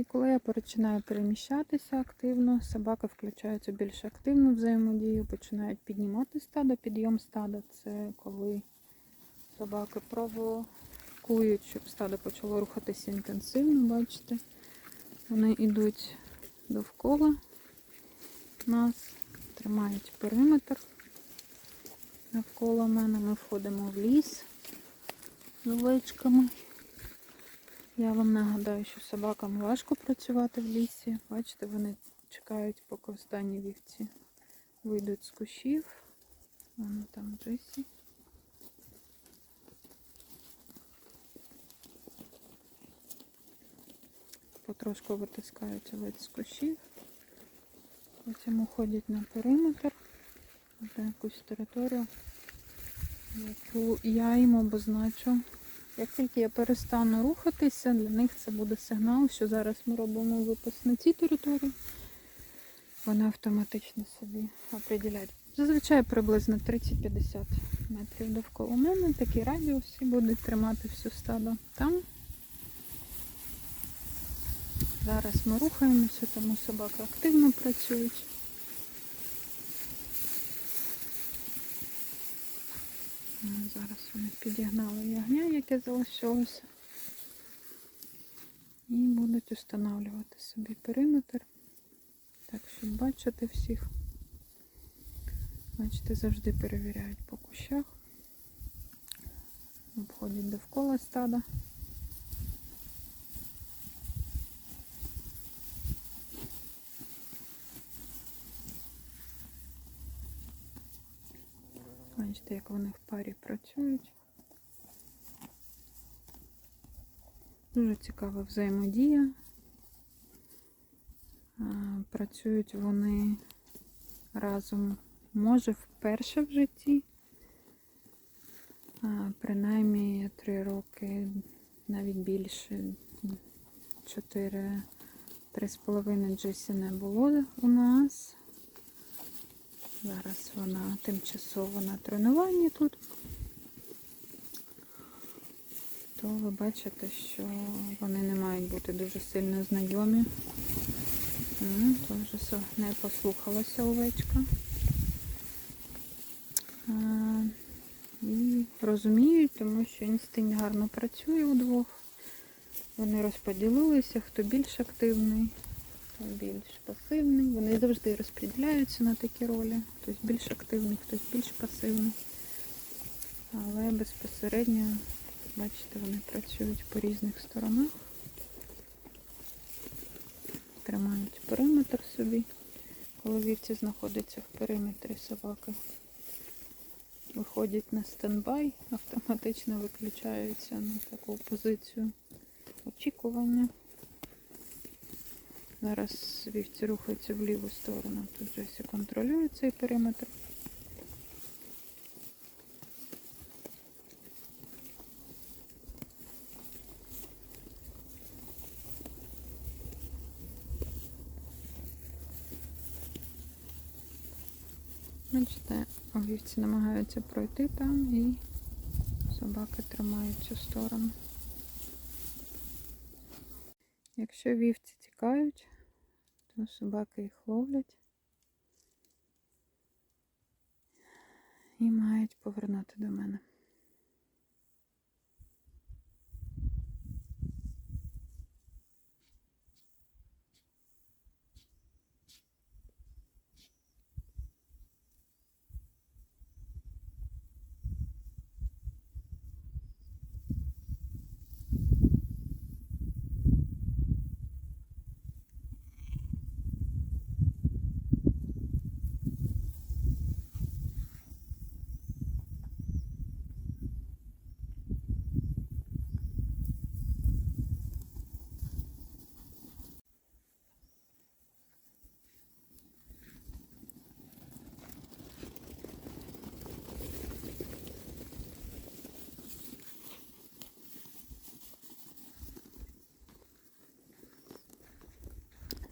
І коли я починаю переміщатися активно, собаки включаються більш активно в взаємодію, починають піднімати стадо. Підйом стада це коли собаки провокують, щоб стадо почало рухатися інтенсивно, бачите. Вони йдуть довкола нас, тримають периметр навколо мене. Ми входимо в ліс з овечками. Я вам нагадаю, що собакам важко працювати в лісі. Бачите, вони чекають, поки останні вівці вийдуть з кущів. Вон там Джесі. Потрошку витискають овець з кущів. Потім уходять на периметр, на якусь територію, яку я їм обозначу. Як тільки я перестану рухатися, для них це буде сигнал, що зараз ми робимо випас на цій території. Вони автоматично собі определяють. Зазвичай приблизно 30-50 метрів довкола мене. Такий радіус і будуть тримати всю стадо там. Зараз ми рухаємося, тому собаки активно працюють. Зараз вони підігнали ягня, яке залишилося. І будуть встановлювати собі периметр. Так, щоб бачити всіх. Бачите, завжди перевіряють по кущах. Обходять довкола стада. Бачите, як вони в парі працюють. Дуже цікава взаємодія. Працюють вони разом, може, вперше в житті. Принаймні три роки, навіть більше, чотири, три з половиною Джесі не було у нас. Зараз вона тимчасово на тренуванні тут. То ви бачите, що вони не мають бути дуже сильно знайомі. М, Теж не послухалася овечка. І розуміють, тому що інстинкт гарно працює удвох. Вони розподілилися, хто більш активний, більш пасивний. Вони завжди розподіляються на такі ролі. Хтось більш активний, хтось більш пасивний. Але безпосередньо, бачите, вони працюють по різних сторонах. Тримають периметр собі. Коли вівці знаходяться в периметрі собаки, виходять на стендбай, автоматично виключаються на таку позицію очікування. Зараз вівці рухаються в ліву сторону. Тут Джесі контролює цей периметр. Бачите, вівці намагаються пройти там і собаки тримають цю сторону. Якщо вівці тікають, то собаки їх ловлять і мають повернути до мене.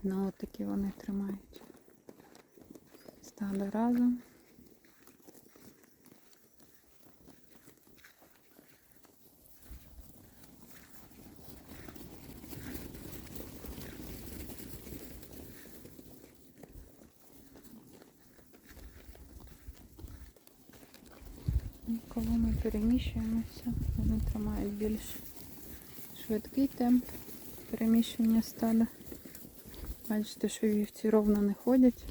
Ну, на отакі вони тримають. Стадо разом. Коли ми переміщуємося, вони тримають більш швидкий темп переміщення стада. Бачите, що вівці ровно не ходять.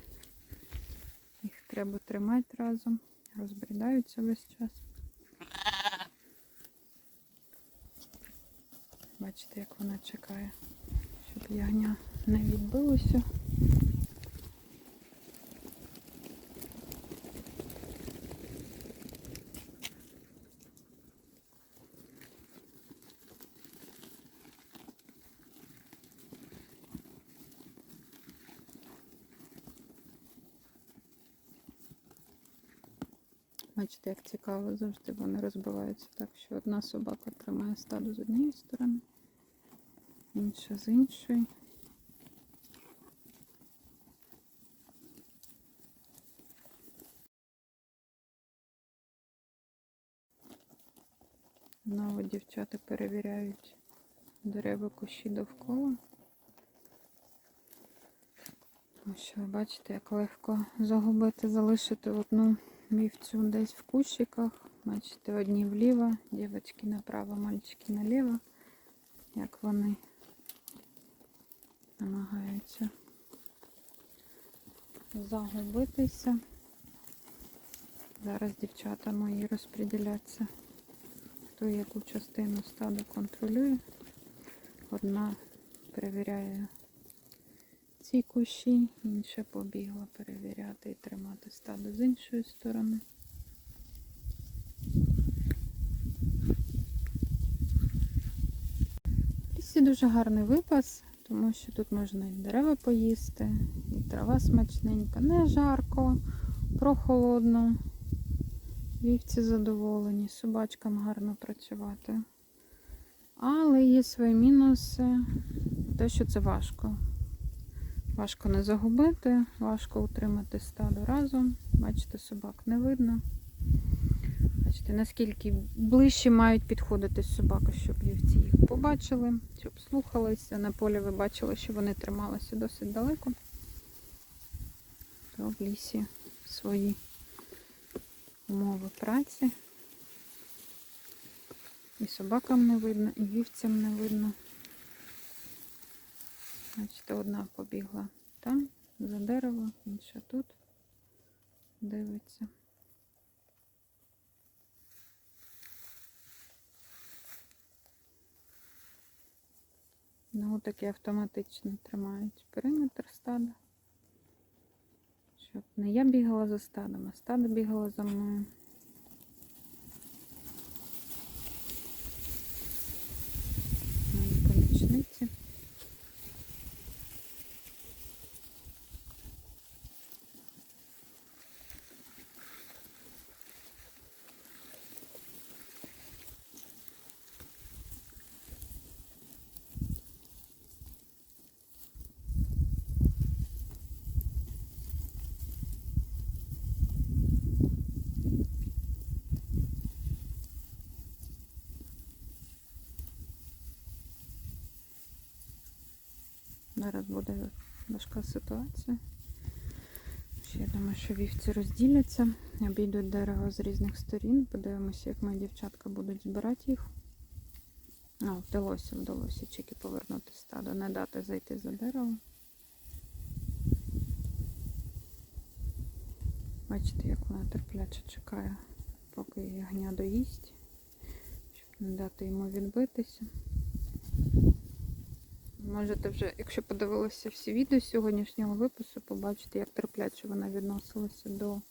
Їх треба тримати разом, розбрідаються весь час. Бачите, як вона чекає, щоб ягня не відбилося. Як цікаво, завжди вони розбиваються так, що одна собака тримає стадо з однієї сторони, інша з іншої. Знову дівчата перевіряють дерева кущі довкола. Тому що ви бачите, як легко загубити, залишити одну вівцю десь в кущиках. Бачите, одні вліво, дівчатки направо, мальчики наліво. Як вони намагаються загубитися. Зараз дівчата мої розподіляться, хто яку частину стаду контролює. Одна перевіряє ці кущі, інша побігла перевіряти і тримати стадо з іншої сторони. В лісі дуже гарний випас, тому що тут можна і дерева поїсти, і трава смачненька, не жарко, прохолодно. Вівці задоволені, собачкам гарно працювати. Але є свої мінуси, те, що це важко. Важко не загубити, важко утримати стадо разом. Бачите, собак не видно. Бачите, наскільки ближче мають підходити собаки, щоб вівці їх побачили, щоб слухалися. На полі ви бачили, що вони трималися досить далеко. То в лісі свої умови праці. І собакам не видно, і вівцям не видно. Бачите, одна побігла там, за дерево, інша тут дивиться. Ну, такі автоматично тримають периметр стада. Щоб не я бігала за стадом, а стадо бігало за мною. Мої помічниці. Зараз буде важка ситуація. Я думаю, що вівці розділяться, обійдуть дерево з різних сторін. Подивимося, як мої дівчатка будуть збирати їх. А, вдалося, вдалося чеки повернути стадо, не дати зайти за дерево. Бачите, як вона терпляче чекає, поки ягня доїсть, щоб не дати йому відбитися. Можете вже, якщо подивилися всі відео сьогоднішнього випуску, побачите, як терпляче вона відносилася до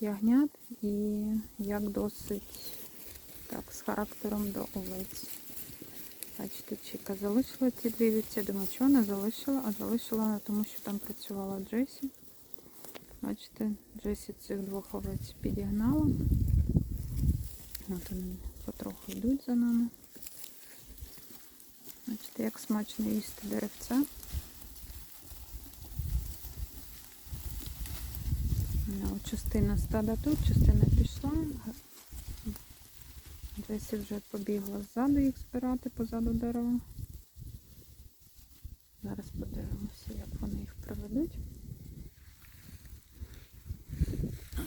ягнят і як досить так, з характером до овець. Бачите, Чіка залишила ці дві вівці. Думаю, чого не залишила, а залишила вона тому, що там працювала Джесі. Бачите, Джесі цих двох овець підігнала. От вони потроху йдуть за нами. Бачите, як смачно їсти деревця. Ну, частина стада тут, частина пішла. Джесі вже побігла ззаду їх збирати позаду дерева. Зараз подивимося, як вони їх проведуть.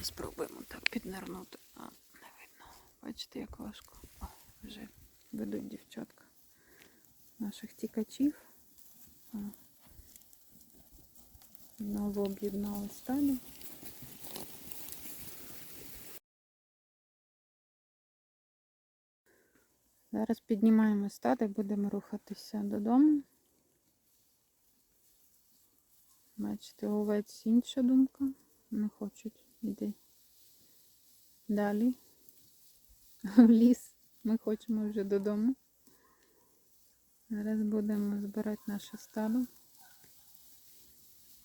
Спробуємо так піднирнути. А, не видно. Бачите, як важко. О, вже ведуть дівчатка наших тікачів. Знову об'єднали стадо. Зараз піднімаємо стадо і будемо рухатися додому. Бачите, овець інша думка. Не хочуть йти далі. В ліс. Ми хочемо вже додому. Зараз будемо збирати наше стадо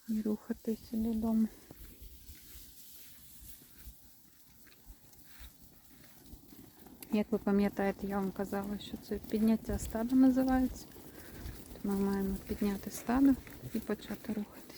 і рухатися додому. Як ви пам'ятаєте, я вам казала, що це підняття стада називається. Ми маємо підняти стадо і почати рухатися.